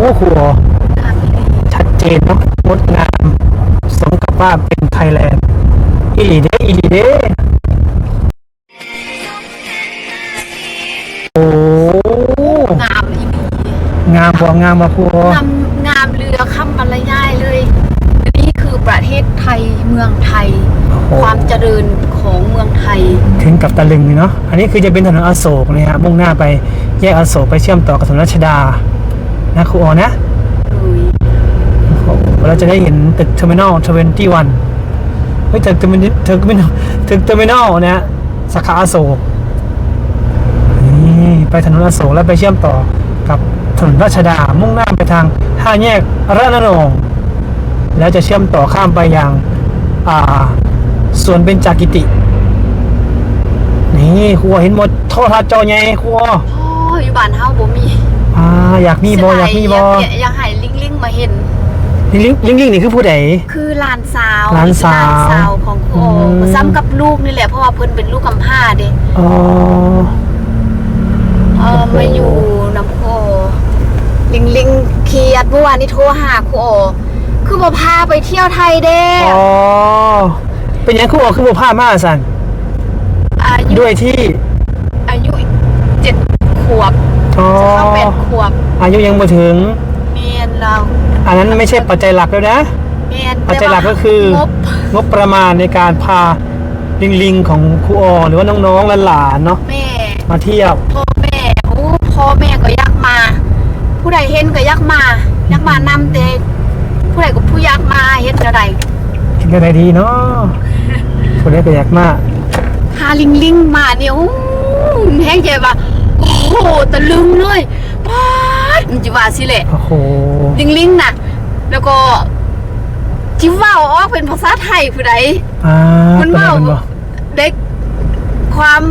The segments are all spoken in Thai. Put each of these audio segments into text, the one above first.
อ้ครูอ๋อชัดเจนเนาะงดงาม สมกับว่าเป็นไทยแลนด์อีหลีเด้อีหลีเด้โอ้งามอีหลีงามบ่งามมาครูอ๋องามงามเรือข้ามบรรยายเลย นี่คือประเทศไทยเมืองไทย ความเจริญของเมืองไทย ถึงกับตะลึงเลยเนาะอันนี้คือจะเป็นถนนอโศกนะฮะมุ่งหน้าไปแยกอโศกไปเชื่อมต่อกับถนนรัชดา นะครูอ๋อนะเลยเราจะได้เห็นตึกเทอร์มินอลทเวนตี้วันเฮ้ยตึกเทอร์มินตึกเทอร์มินอลตึกเทอร์มินอลนะฮะสาขาอโศกนี่ไปถนนอโศกแล้วไปเชื่อมต่อกับถนนรัชดา มุ่งหน้าไปทางห้าแยกระนองแล้วจะเชื่อมต่อข้ามไปยังอ่าสวนเบญจากิติ นี่ครัวเห็นหมดโทรทัศน์จอใหญ่ครัวพ่ออยู่บ้านเฮาบ่มี อ่าอยากมีบออยากมีบออยากอยากให้ลิงลิงมาเห็น ลิงลิงลิงนี่คือผู้ใดคือหลานสาวหลานสาวหลานสาวของครูโออืมซ้ำกับลูกนี่แหละเพราะว่าเพิ่นเป็นลูกกำพร้าเด้อ๋อเออมาอยู่น้ำโคลิงลิงเครียดเมื่อวานนี้โทรหาครูโอคือบ่พาไปเที่ยวไทยเด้อ๋อเป็นยังคู่ออกคือบุพามาสันอายุด้วยที่อายุเจ็ดขวบอ๋อ จะเข้าแปดขวบอายุยังไม่ถึงเมียนเราอันนั้นไม่ใช่ปัจจัยหลักแล้วนะเมียนปัจจัยหลักก็คืองบงบประมาณในการพาลิงลิงของครูออหรือว่าน้องๆหลานๆเนาะแม่มาเที่ยวพ่อแม่โอ้พ่อแม่ก็อยากมา ผู้ใดเห็นก็อยากมาอยากมานำแต่ผู้ใดก็ผู้อยากมาเฮ็ดอะไรกินกันได้ดีเนาะคนนี้ก็อยากมากหาลิงลิงมาเนี่ยอู้แห้งใจว่า โอ้โหตะลึงเลยป๊าดมันจะว่าสิแหละโอ้โหลิงลิงน่ะ แล้วก็จิว่าออกเป็นภาษาไทยผู้ใดอ่ามันเป็นเว่าไงมันบ่เด็กความ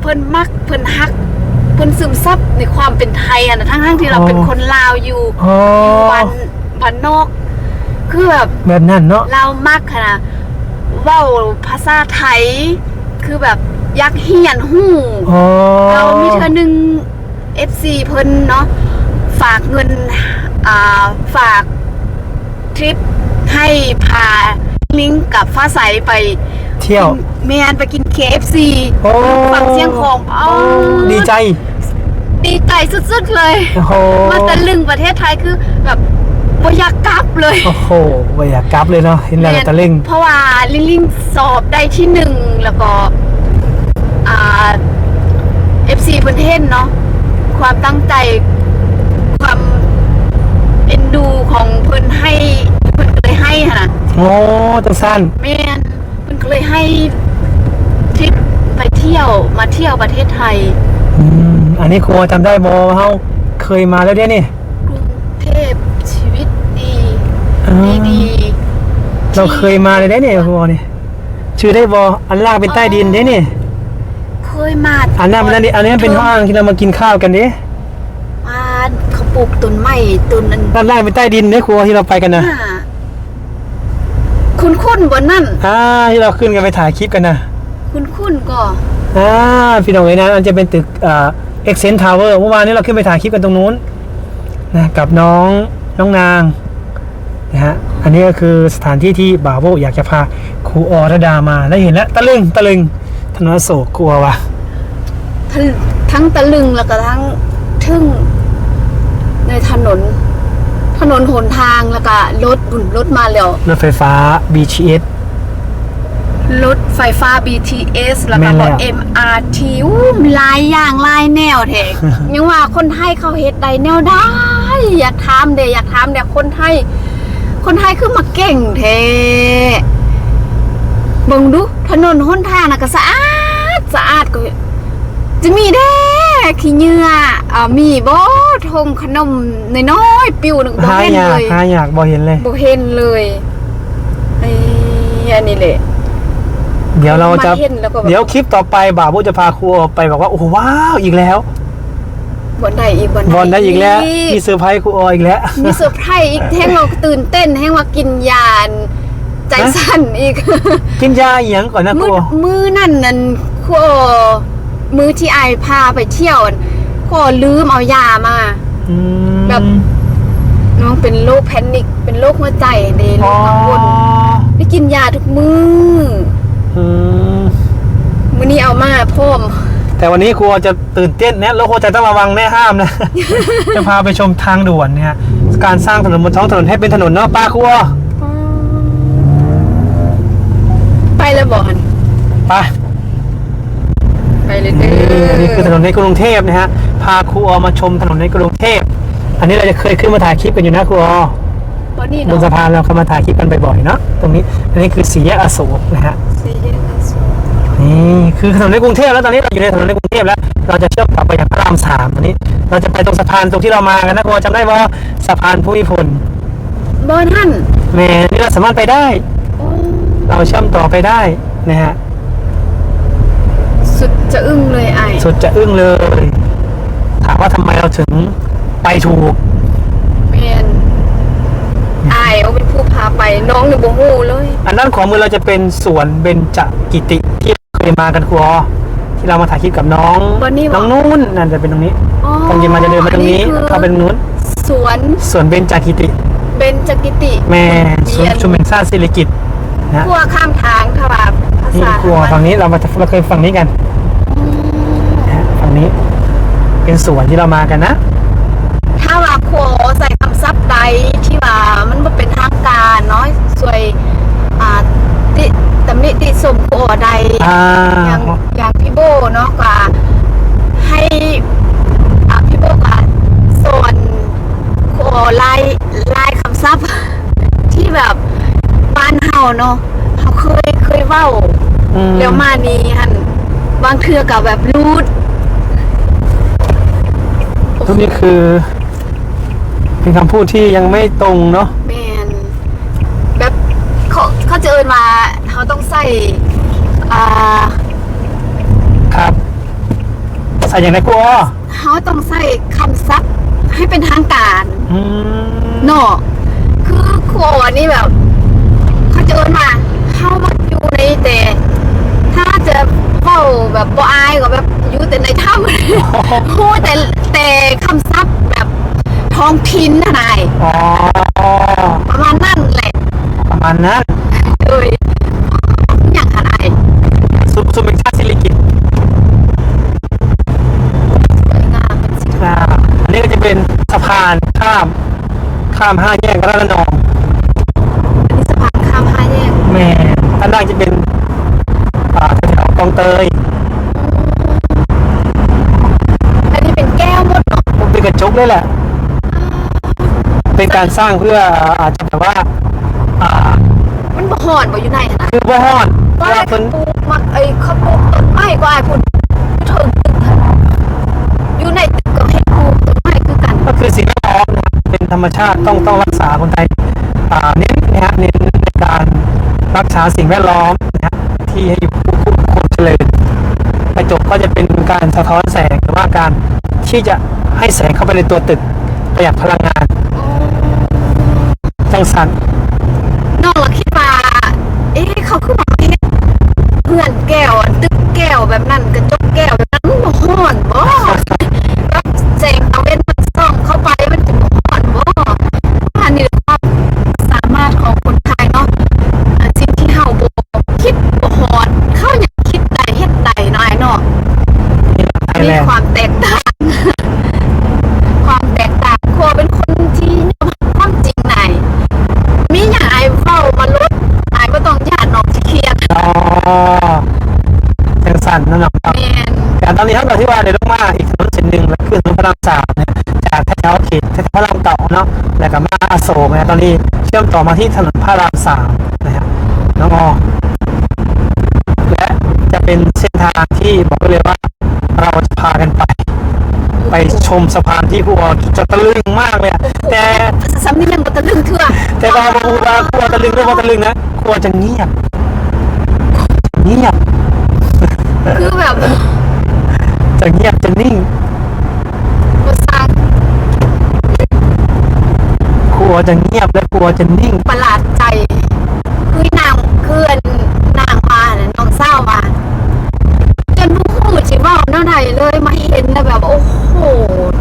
เพิ่นมักเพิ่นฮักเพิ่นซึมซับในความเป็นไทยอะนะทั้งทั้งๆที่เราเป็นคนลาวอยู่อ๋อวันวันนอก คือแบบ แบบนั้นเนาะ เรามักขนาดเว้าภาษาไทยคือแบบ อยักเฮียนหู้อ๋อเรามีเธอหนึ่ง FC เพิ่นเนาะฝากเงินอ่าฝากทริปให้พาลิงก์กับฟ้าใสไปเที่ยวแมนไปกิน KFC โอ้ฝั่งเชียงของอ๋อดีใจ ดีใจสุดๆเลยโอ้โหมาตะลึงประเทศไทยคือแบบบ่อยากกลับเลย โอ้โหไม่อยากกลับเลยเนาะเห็นแล้วก็ตะลึงเพราะว่าลิงลิงสอบได้ที่หนึ่งแล้วก็ อ่า FC ประเทศเนาะความตั้งใจความเอ็นดูของเพิ่นให้เพิ่นก็เลยให้หั่นน่ะโอ้จังสั้นแม่นเพิ่นก็เลยให้ทริปไปเที่ยวมาเที่ยวประเทศไทยอืมอันนี้ครูจำได้บอเฮาเคยมาแล้วเด้นี่กรุงเทพชีวิตดีอ่าดีดีเราเคยมาเลยเด้นี่ครูนี่ชื่อได้บออันล่างเป็นใต้ดินเด้นี่เค ยมาอันนั้นเป็นอันนี้อันนี้เป็นห้องที่เรามากินข้าวกันเด้มาเขาปลูกต้นไม้ต้นนั้นด้านล่างเป็นใต้ดินเด้ครูที่เราไปกันนะน่ะคุณคุณบนนั่นอ่าที่เราขึ้นกันไปถ่ายคลิปกันนะคุณคุณก็อ่าพี่น้องเอ้ยนะอันจะเป็นตึกอ่าเอ็กเซนทาวเวอร์เมื่อวานนี้เราขึ้นไปถ่ายคลิปกันตรงนู้นนะกับน้องน้องนางนะฮะอันนี้ก็คือสถานที่ที่บ่าวโบอยากจะพาครูอรดามาได้เห็นแล้วตะลึงตะลึงถ นนอโศกกลัวว่ะทั้งทั้งตะลึงแล้วก็ทั้งทึ่งในถนน ถนนหนทางแล้วก็รถบุ่นรถมาแล้วรถไฟฟ้า BTS รถไฟฟ้า BTS แล้วก็นแล้ว MRT อู้หลายอย่างหลายแนวแท้ยังว่าคนไทยเขาเฮ็ดได้แนวได้ อยากถามเด้อยากถามเด้คนไทย คนไทยคือมาเก่งแท้เบิ่งดูถนนหนทางน่ะก็สะอาด สะอาดก็จะมีเด้ขี้เหงื่ออ่ามีบ่ทงขนมน้อยๆปิวหนึงบ่หาเห็นอยาเลกยหาอยากบอเห็นเลย บ่เห็นเลยไอ้อันนี้แหละ เดี๋ยวเราจะ มาเห็นแล้วก็แบบ เดี๋ยวคลิปต่อไปบ่าวโบจะพาครูออกไปบอกว่าโอ้โหว้าวอีกแล้วบ่ได้อีกบ่บอลได้อีกแล้วมีเซอร์ไพรส์ครูอออีกแล้ว มีเซอร์ไพรส์อีกแห้งเราตื่นเต้นแห้งว่ากินยาน ใจสั่นอีก กินยาอหย่างก่อนนะคมืรูอมือนั่นนั่น ครูมือที่ไอายพาไปเที่ยวครูลืมเอายามา อืมแบบ น้องเป็นโรคแพนิคเป็นโรคหัวใจเดโรคกังวลได้กินยาทุกมื้ออืมมื้อนี้เอามาพร้อม แต่วันนี้ครูจะตื่นเต้นนะแล้วครูจะต้องระวังแน่ห้ามนะ จะพาไปชมทางด่วนเนี่ยฮะการสร้างถนนบนท้องถนนให้เป็นถนนเนาะป้าครูไปแล้วบอกหันไป ไปเลยเด้นี่ออันนี้คือถนนในกรุงเทพนะฮะ พาครูออมาชมถนนในกรุงเทพ อันนี้เราจะเคยขึ้นมาถ่ายคลิปกันอยู่นะครูออเพราะนี่บเนาะนสะพานเราเคยมาถ่ายคลิปกันบ่อยๆเนาะ ตรงนี้ อันนี้คือสี่แยกอโศกนะฮะสี่แยกอโศกนี่คือถนนในกรุงเทพแล้วตอนนี้เราอยู่ในถนนในกรุงเทพแล้ว เราจะเชื่อมต่อไปยังพระรามสามอันนี้ เราจะไปตรงสะพานตรงที่เรามากันนะครูจำได้ว่าสะพานภูมิพลบอนหันแหม่นี่เราสามารถไปได้โอ้เราเชื่อมต่อไปได้นะฮะ สุดจะอึ้งเลยไอ้สุดจะอึ้งเลย ถามว่าทำไมเราถึงไปถูกเมียนไอ้เอาเป็นผู้พาไปน้องนี่บ่ฮู้เลย อันด้านขวามือเราจะเป็นสวนเบญจกิติที่เคยมากันครัวที่เรามาถ่ายคลิปกับน้องวันนี้บน้ออกงนู้นนั่นจะเป็นตรงนี้อ๋อตรงยินมาจะเดินมาตรงนี้อัคือเข้าไปตรงนู้นสวนสวนเบญจกิติเบญจกิติแม่สวนเรียนชุมแห่งชาติศิริกิต นะพัวข้ามทางค่ะว่าภานี่ษาครัวฝั่งนี้เรามาเราเคยฝั่งนี้กันนะฮะฝั่งนี้ เป็นสวนที่เรามากันนะ ถ้าว่าครัวใส่คำศัพท์ใดที่ว่ามันบ่เป็นทางการเนาะสวยอ่าติตำหนิติสมครัวใด อ่าอย่างอย่างพี่โบเนาะกว่าให้อ่าพี่โบกว่าสอนครัวลายลายคำศัพท์ ที่แบบบ้านเฮาเนาะเขาเคยเคยเว้า อืม แล้วมานี้หันบางเทือกับแบบรูดทุกนี้คือ เป็นคำพูดที่ยังไม่ตรงเนาะแมนแบบเขาเขาจะเอินมาเขาต้องใส่อ่าครับใส่อย่างไรครัวเขาต้องใส่คำซักให้เป็นทางการอืมเนาะคือครัวนี่แบบ เขาจะเอินมาเข้ามาอยู่ในแต่ ถ้าจะเฝ้าแบบบ่อายก็แบบอยู่แต่ในถ้ำพูดแต่แต่คำซับแบบท้องถิ่นนะนายอ๋อประมาณนั่นแหละประมาณนั้นเลยอย่างขนาดสุสุเมชาติศิริกิตสวยงามเป็นสีอ่าอันนี้ก็จะเป็นสะพานข้าม ข้ามห้าแยกระนอง อันนี้สะพานข้ามห้าแยกแม่ด้านล่างจะเป็นอ่าแถวๆคลองเตย อันนี้เป็นแก้วหมดเนาะ มันเป็นกระจกเลยแหละ เป็นการสร้างเพื่ออาจจะแบบว่าอ่ามันบ่หอนบ่อยู่ในนะคือว่าฮอดก็เวไอ้ลาคนปลูกมักไอ้เขาปลูกต้นไม้ก็ไอ้คุณถึงตึกอะอยู่ในตึกกับเห็ดปลูกต้นไม้คือกันก็คือสิ่งแวดล้อมนะครับเป็นธรรมชาติต้องต้องรักษาคนไทยอ่าเน้นนะฮะเน้นในการรักษาสิ่งแวดล้อมนะฮะที่ให้อยู่คู่คู่คงเจริญกระจกก็จะเป็นการสะท้อนแสงหรือว่าการที่จะให้แสงเข้าไปในตัวตึกประหยัดพลังงาน จัง ต่ตอนนี้ครับเราที่ว่าเดี๋ยวต้องมาอีกถนนเส้นหนึ่งแล้วคือถนนพระรามสามเนี่ยจากแถวๆเขตแถวๆพระรามเก่าเนาะแล้วก็มาอโศกนะตอนนี้เชื่อมต่อมาที่ถนนพระรามสามนะฮะน้องออและจะเป็นเส้นทางที่บอกไว้เลยว่าเราจะพากันไป ไปชมสะพานที่ครูออจะตะลึงมากเลยอะแต่สำเนียงก็ตะลึงเถื่อแต่เราบอกว่าครูออตะลึงด้วยว่าตะลึงนะครูออจะเงียบเงียบคือแบบ จะเงียบจะนิ่งภาษาครัวจะเงียบและครัวจะนิ่ง ประหลาดใจ คือนางเพื่อนนางมาน่ะน้องเศร้ามาจนผู้หูจิเว่าเน่าไหนเลยมาเห็นแล้วแบบโอ้โห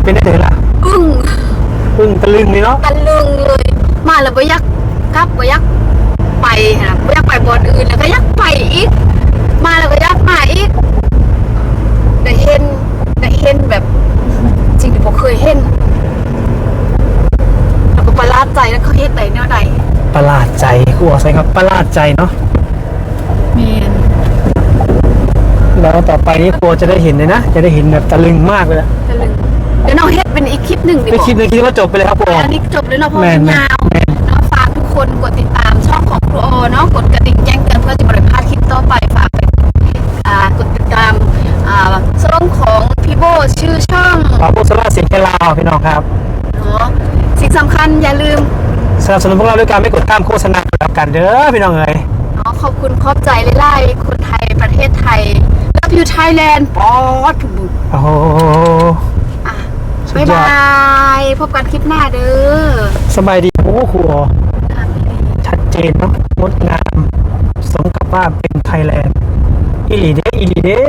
เป็นได้เลยล่ะอึ้งพึ่งตะลึงเลยเนาะตะลึงมาแล้วบ่อยากกลับบ่อยากไปนะบ่อยากไปบอนอื่นแล้วก็อยากไปอีก มาแล้วก็อยากมาอีกได้เห็นได้เห็นแบบจริงที่บ่เคยเห็นแล้วก็ประหลาดใจแล้วเขาเฮ็ดได้แนวใด ประหลาด ใจครูบอกใช่ครับประหลาดใจเนาะแม่นแล้วต่อไปนี้ครูจะได้เห็นเลยนะ จะได้เห็นแบบตะลึงมากเลยอะตะลึงเดี๋ยวน้องเฮ็ดเป็นอีกคลิปหนึ่งดีกไม่ว่าคิดเลยคิดว่าจบไปเลยครับครูอันนี้จบเลยเนาะเพราะแมมันนแมนยาวแมน เนาะฝากทุกคนกดติดตามช่องของครูโอเนาะกดกระดิ่งแจ้งเตือนเพื่อจะบริพลาดคลิปต่อไปฝากไปอ่ากดติดตามอ่าช่องของพี่โบชื่อช่อง ปาโบสลาเสียงแค่ลาวพี่น้องครับ เนาะสิ่งสำคัญอย่าลืม สนับสนุนพวกเราด้วยการไม่กดข้ามโฆษณาแล้วกันเด้อพี่น้องเอ๋ยเนาะขอบคุณขอบใจไล่ๆคนไทยประเทศไทย Love you Thailand ป๊อดทุกบุกโอ้โหอะสุดบ๊ายยอดบายพบกันคลิปหน้าเด้อสบายดีโอ้ครูค่ะพี่ชัดเจนเนาะงดงาม สมกับว่าเป็นไทยแลนด์อิลีเด้อิลีเด้